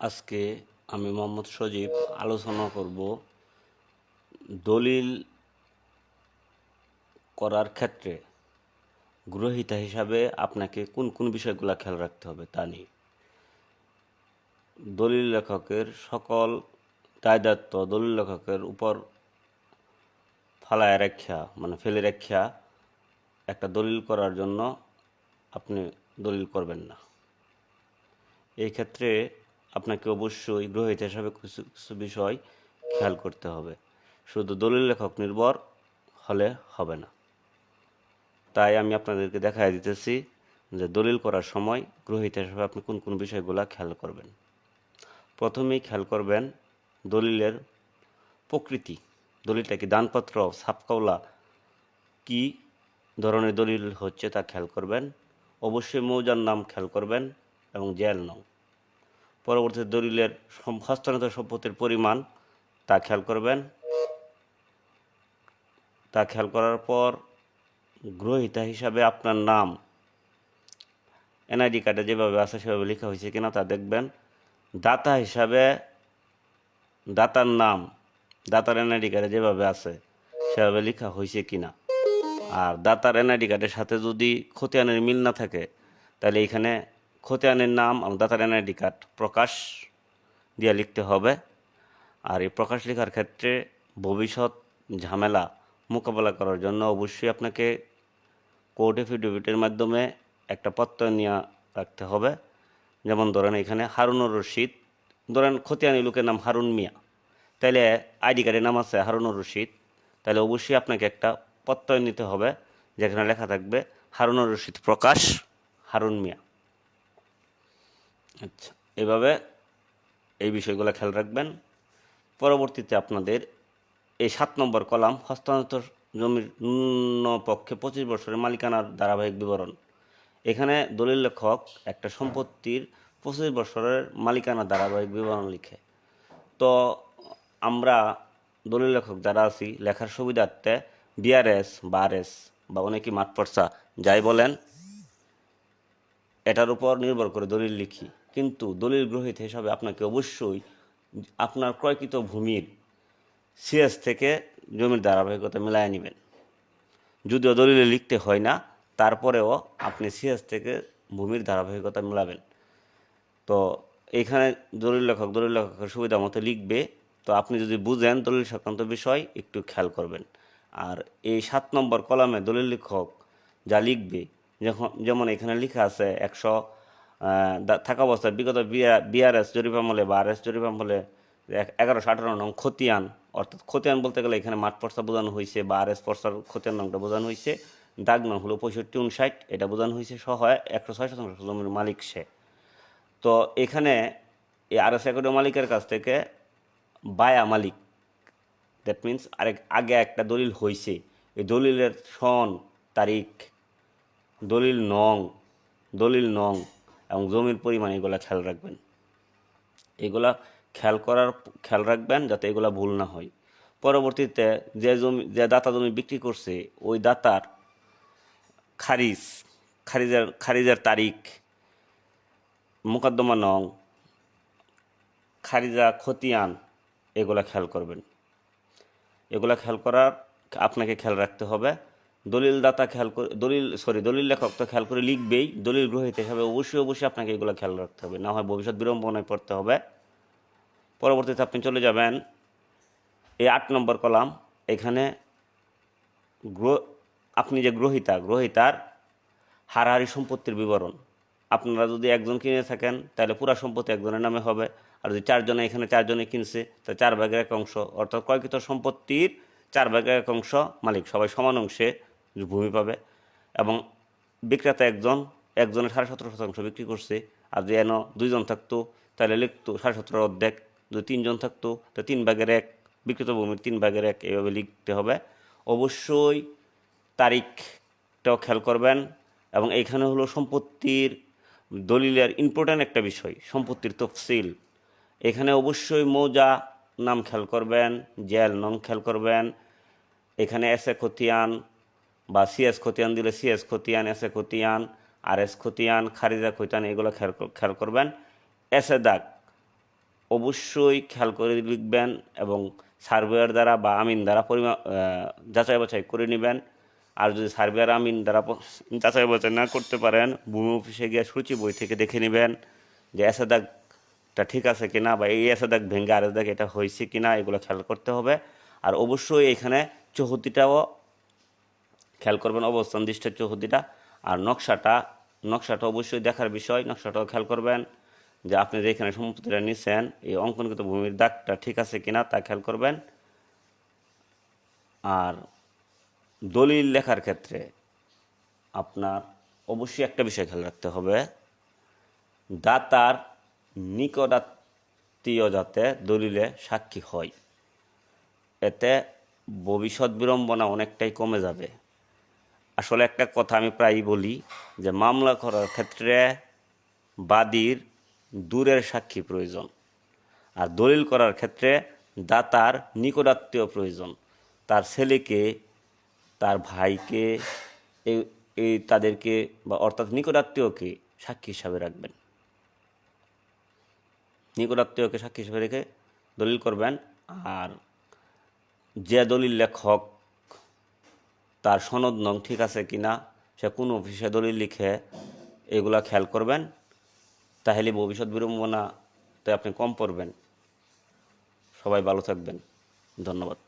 আজকে আমি মোহাম্মদ সজীব আলোচনা করব দলিল করার ক্ষেত্রে গ্রহিতা হিসাবে আপনাকে কোন কোন বিষয়গুলো খেয়াল রাখতে হবে তা নিয়ে। দলিল লেখকের সকল দায় দায়িত্ব দলিল লেখকের উপর ফালায় রেখা মানে ফেলে রেখা একটা দলিল করার জন্য আপনি দলিল করবেন না। এই ক্ষেত্রে আপনাকে অবশ্যই গ্রহিত হিসাবে কিছু কিছু বিষয় খেয়াল করতে হবে। শুধু দলিল লেখক নির্ভর হলে হবে না। তাই আমি আপনাদেরকে দেখাই দিতেছি যে দলিল করার সময় গ্রহিত হিসাবে আপনি কোন কোন বিষয়গুলো খেয়াল করবেন। প্রথমেই খেয়াল করবেন দলিলের প্রকৃতি। দলিলটা কি দানপত্র সাপকাওলা কি ধরনের দলিল হচ্ছে তা খেয়াল করবেন। অবশ্যই মৌজার নাম খেয়াল করবেন এবং জেল নাম পরবর্তী দলিলের হস্তান্তর সম্পত্তির পরিমাণ, তা খেয়াল করবেন। তা খেয়াল করার পর গ্রহিতা হিসাবে আপনার নাম, এনআইডি কার্ডে যেভাবে আছে সেভাবে লেখা হয়েছে কিনা তা দেখবেন। দাতা হিসাবে দাতার নাম, দাতার এনআইডি কার্ডে যেভাবে আছে সেভাবে লেখা হয়েছে কিনা। আর দাতার এনআইডি কার্ডের সাথে যদি খতিয়ানের মিল না থাকে, তাহলে এখানে খতিয়ানের নাম এবং দাতার এনআইডি কার্ড প্রকাশ দিয়ে লিখতে হবে। আর এই প্রকাশ লেখার ক্ষেত্রে ভবিষ্যৎ ঝামেলা মোকাবেলা করার জন্য অবশ্যই আপনাকে কোর্ট এফিডেভিটের মাধ্যমে একটা পত্র নিয়ে রাখতে হবে। যেমন ধরেন এখানে হারুনুর রশিদ, ধরেন খতিয়ানি লোকের নাম হারুন মিয়া। তাইলে আইডি কার্ডের নাম আছে হারুনুর রশিদ। তাহলে অবশ্যই আপনাকে একটা প্রত্যয় নিতে হবে, যেখানে লেখা থাকবে হারুনুর রশিদ প্রকাশ, হারুন মিয়া। আচ্ছা এভাবে এই বিষয়গুলো খেয়াল রাখবেন। পরবর্তীতে আপনাদের এই সাত নম্বর কলাম, হস্তান্তর জমির পক্ষে পঁচিশ বছরের মালিকানার ধারাবাহিক বিবরণ। এখানে দলিল লেখক একটা সম্পত্তির পঁচিশ বছরের মালিকানার ধারাবাহিক বিবরণ লিখে। তো আমরা দলিল লেখক যারা আছি, লেখার সুবিধার্থে বিআরএস বা আরএস বা অনেকেই মাঠ পর্সা যাই বলেন এটার উপর নির্ভর করে দলিল লিখি। কিন্তু দলিল গ্রহীত হিসাবে আপনাকে অবশ্যই আপনার ক্রয়কৃত ভূমির সিএস থেকে জমির ধারাবাহিকতা মিলায় নেবেন। যদিও দলিলে লিখতে হয় না, তারপরেও আপনি সিএস থেকে ভূমির ধারাবাহিকতা মিলাবেন। তো এইখানে দলিল লেখক দলিল লেখকের সুবিধা মতো লিখবে। তো আপনি যদি বুঝেন দলিল সংক্রান্ত বিষয়, একটু খেয়াল করবেন। আর এই সাত নম্বর কলামে দলিল লেখক যা লিখবে যখন, যেমন এখানে লেখা আছে একশো থাকা অবস্থায় বিগত বিআরএস জরিপ আমলে বা আরএস জরিপ আমলে এগারোশো আঠারো নং খতিয়ান, অর্থাৎ খতিয়ান বলতে গেলে এখানে মাঠ পর্সা বোঝানো হয়েছে বা আরএস পর্সার খতিয়ান নংটা বোঝানো হয়েছে দাগ নং হলো পঁয়ষট্টি উনষাট এটা বোঝানো হয়েছে সহ একশো ছয় শতাংশ জমির মালিক সে। তো এখানে এই আরএস একর মালিকের কাছ থেকে বায়া মালিক দ্যাট মিন্স আরেক, আগে একটা দলিল হয়েছে এই দলিলের সন, তারিখ দলিল নং দলিল নং এবং জমির পরিমাণ এগুলা খেয়াল রাখবেন। এগুলা খেয়াল করার, খেয়াল রাখবেন যাতে এগুলা ভুল না হয়। পরবর্তীতে যে জমি, যে দাতা জমি বিক্রি করছে, ওই দাতার খারিজ, খারিজের খারিজের তারিখ, মোকদ্দমা নং, খারিজা খতিয়ান, এগুলা খেয়াল করবেন। এগুলা খেয়াল করার, আপনাকে খেয়াল রাখতে হবে। দলিল দাতা খেয়াল করে, দলিল সরি দলিল লেখক তো খেয়াল করে লিখবেই, দলিল গ্রহীত হিসাবে অবশ্যই অবশ্যই আপনাকে এগুলো খেয়াল রাখতে হবে। না হয় ভবিষ্যৎ বিড়ম্বনায় পড়তে হবে। পরবর্তীতে আপনি চলে যাবেন এই আট নম্বর কলাম। এখানে আপনি যে গ্রহিতা, গ্রহিতার হারাহারি সম্পত্তির বিবরণ। আপনারা যদি একজন কিনে থাকেন, তাহলে পুরা সম্পত্তি একজনের নামে হবে। আর যদি চারজনে, এখানে চারজনে কিনছে, তা চার ভাগের এক অংশ। অর্থাৎ ক্রয়কৃত সম্পত্তির চার ভাগের এক অংশ মালিক, সবাই সমান অংশে ভূমি পাবে। এবং বিক্রেতা একজন, একজনের সাড়ে সতেরো শতাংশ বিক্রি করছে। আর যদি এন দুইজন থাকতো, তাহলে লিখতো সাড়ে সতেরো অর্ধেক। যদি তিনজন থাকতো, তো তিন ভাগের এক, বিক্রিত ভূমির তিন ভাগের এক এইভাবে লিখতে হবে। অবশ্যই তারিখটাও খেয়াল করবেন। এবং এইখানে হলো সম্পত্তির দলিলের ইম্পর্ট্যান্ট একটা বিষয়, সম্পত্তির তফসিল। এখানে অবশ্যই মৌজা নাম খেয়াল করবেন, জেল নং খেয়াল করবেন। এখানে এস খতিয়ান বা সিএস খতিয়ান দিলে সিএস খতিয়ান এস এ খতিয়ান আর এস খতিয়ান খারিজা খতিয়ান এগুলো খেয়াল খেয়াল করবেন। এস এ দাগ। অবশ্যই খেয়াল করে লিখবেন এবং সার্ভেয়ার দ্বারা বা আমিন দ্বারা পরিমা আহ, যাচাই বাছাই করে নেবেন। আর যদি সার্ভেয়ার আমিন দ্বারা যাচাই বাছাই না করতে পারেন ভূমি অফিসে গিয়ে সূচি বই থেকে দেখে নেবেন যে এসে দাগটা ঠিক আছে কিনা বা এই এসে দাগ ভেঙে আর দাগ এটা হয়েছে কিনা এগুলো খেয়াল করতে হবে। আর অবশ্যই এখানে চৌহদ্দিটাও খেয়াল করবেন অবস্থান, দৃষ্টের চৌহদ্দিটা আর নকশাটা নকশাটা অবশ্যই দেখার বিষয়, নকশাটাও খেয়াল করবেন যে আপনি যেখানে সম্পত্তিটা নিছেন, এই অঙ্কনকৃত ভূমির দাগটা ঠিক আছে কিনা তা খেয়াল করবেন। আর দলিল লেখার ক্ষেত্রে আপনার অবশ্যই একটা বিষয় খেয়াল রাখতে হবে, দাতার নিকটাত্মীয় যাতে দলিলে সাক্ষী হয়, এতে ভবিষ্যৎ বিড়ম্বনা অনেকটাই কমে যাবে। আসলে একটা কথা আমি প্রায়ই বলি যে মামলা করার ক্ষেত্রে বাদীর দূরের সাক্ষী প্রয়োজন। আর দলিল করার ক্ষেত্রে দাতার নিকটাত্মীয় প্রয়োজন। তার ছেলেকে, তার ভাইকে এই তাদেরকে বা অর্থাৎ নিকটাত্মীয়কে সাক্ষী হিসাবে রাখবেন। নিকটাত্মীয়কে সাক্ষী হিসাবে রেখে দলিল করবেন। আর যে দলিল লেখক তার সনদ নং ঠিক আছে কি না, সে কোন অফিসে দলিল লিখে এগুলা খেয়াল করবেন, তাহলে ভবিষ্যৎ বিড়ম্বনাতে আপনি কম পড়বেন। সবাই ভালো থাকবেন। ধন্যবাদ।